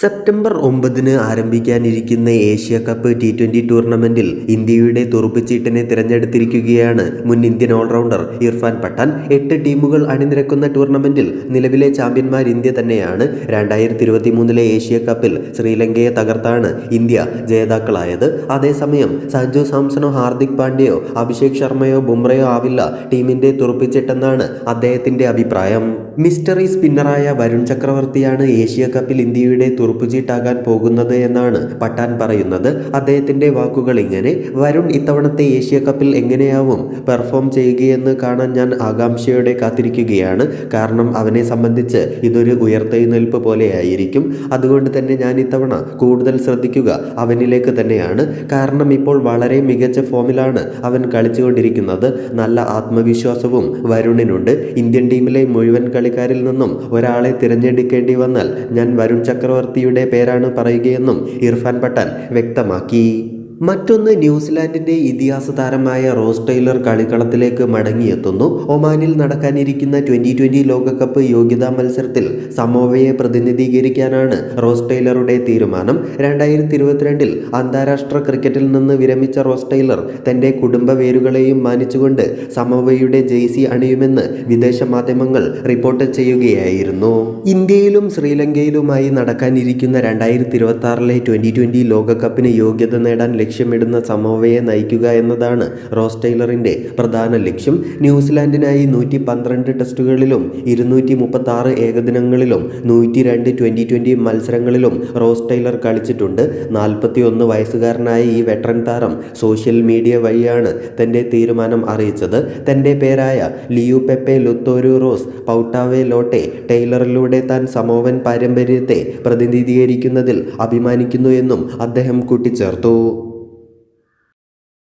September ഒമ്പതിന് ആരംഭിക്കാനിരിക്കുന്ന Asia cup T twenty ടൂർണമെന്റിൽ ഇന്ത്യയുടെ തുറുപ്പിച്ചീട്ടനെ തിരഞ്ഞെടുത്തിരിക്കുകയാണ് മുൻ ഇന്ത്യൻ ഓൾറൗണ്ടർ ഇർഫാൻ പട്ടാൻ. എട്ട് ടീമുകൾ അണിനിരക്കുന്ന ടൂർണമെന്റിൽ നിലവിലെ ചാമ്പ്യന്മാർ ഇന്ത്യ തന്നെയാണ്. രണ്ടായിരത്തി ഇരുപത്തി മൂന്നിലെ ഏഷ്യ കപ്പിൽ ശ്രീലങ്കയെ തകർത്താണ് ഇന്ത്യ ജേതാക്കളായത്. അതേസമയം സഞ്ജു സാംസണോ ഹാർദിക് പാണ്ഡ്യയോ അഭിഷേക് ശർമ്മയോ ബുംറയോ ആവില്ല ടീമിന്റെ തുറുപ്പിച്ചിട്ടെന്നാണ് അദ്ദേഹത്തിന്റെ അഭിപ്രായം. മിസ്റ്ററി സ്പിന്നറായ വരുൺ ചക്രവർത്തിയാണ് ഏഷ്യ കപ്പിൽ ഇന്ത്യയുടെ തുറുപ്പുചീട്ടാകാൻ പോകുന്നത് എന്നാണ് പട്ടാൻ പറയുന്നത്. അദ്ദേഹത്തിന്റെ വാക്കുകൾ ഇങ്ങനെ വരുൺ ഇത്തവണത്തെ ഏഷ്യ കപ്പിൽ എങ്ങനെയാവും? പെർഫോം ചെയ്യുകയെന്ന് കാണാൻ ഞാൻ ആകാംക്ഷയോടെ കാത്തിരിക്കുകയാണ്. കാരണം അവനെ സംബന്ധിച്ച് ഇതൊരു ഉയർത്തെഴുന്നേൽപ്പ് പോലെയായിരിക്കും അതുകൊണ്ട് തന്നെ ഞാൻ ഇത്തവണ കൂടുതൽ ശ്രദ്ധിക്കുക അവനിലേക്ക് തന്നെയാണ്. കാരണം ഇപ്പോൾ വളരെ മികച്ച ഫോമിലാണ് അവൻ കളിച്ചുകൊണ്ടിരിക്കുന്നത്. നല്ല ആത്മവിശ്വാസവും വരുണിനുണ്ട്. ഇന്ത്യൻ ടീമിലെ മുഴുവൻ കളിക്കാരിൽ നിന്നും ഒരാളെ തിരഞ്ഞെടുക്കേണ്ടി വന്നാൽ ഞാൻ വരുൺ ചക്രവർത്തിയുടെ പേരാണ് പറയുകയെന്നും ഇർഫാൻ പഠാൻ വ്യക്തമാക്കി. മറ്റൊന്ന് ന്യൂസിലാൻഡിന്റെ ഇതിഹാസ താരമായ റോസ് ടൈലർ കളിക്കളത്തിലേക്ക് മടങ്ങിയെത്തുന്നു. ഒമാനിൽ നടക്കാനിരിക്കുന്ന ട്വന്റി ട്വന്റി ലോകകപ്പ് യോഗ്യതാ മത്സരത്തിൽ സമോവയെ പ്രതിനിധീകരിക്കാനാണ് റോസ് ടൈലറുടെ തീരുമാനം. രണ്ടായിരത്തി ഇരുപത്തിരണ്ടിൽ അന്താരാഷ്ട്ര ക്രിക്കറ്റിൽ നിന്ന് വിരമിച്ച റോസ് ടൈലർ തന്റെ കുടുംബ വേരുകളെയും മാനിച്ചുകൊണ്ട് സമോവയുടെ ജെയ്സി അണിയുമെന്ന് വിദേശ മാധ്യമങ്ങൾ റിപ്പോർട്ട് ചെയ്യുകയായിരുന്നു. ഇന്ത്യയിലും ശ്രീലങ്കയിലുമായി നടക്കാനിരിക്കുന്ന രണ്ടായിരത്തി ഇരുപത്തി ആറിലെ ട്വന്റി ട്വന്റി ലോകകപ്പിന് യോഗ്യത നേടാൻ ലക്ഷ്യമിടുന്ന സമോവയെ നയിക്കുക എന്നതാണ് റോസ് ടൈലറിന്റെ പ്രധാന ലക്ഷ്യം. ന്യൂസിലാൻഡിനായി നൂറ്റി പന്ത്രണ്ട് ടെസ്റ്റുകളിലും ഇരുന്നൂറ്റി മുപ്പത്തി ആറ് ഏകദിനങ്ങളിലും നൂറ്റി രണ്ട് ട്വന്റി ട്വന്റി മത്സരങ്ങളിലും റോസ് ടൈലർ കളിച്ചിട്ടുണ്ട്. നാൽപ്പത്തി ഒന്ന് വയസ്സുകാരനായ ഈ വെറ്ററൻ താരം സോഷ്യൽ മീഡിയ വഴിയാണ് തന്റെ തീരുമാനം അറിയിച്ചത്. തന്റെ പേരായ ലിയു പെപ്പെ ലുത്തോരു റോസ് പൗട്ടാവെ ലോട്ടെ ടൈലറിലൂടെ താൻ സമോവൻ പാരമ്പര്യത്തെ പ്രതിനിധീകരിക്കുന്നതിൽ അഭിമാനിക്കുന്നു എന്നും അദ്ദേഹം കൂട്ടിച്ചേർത്തു.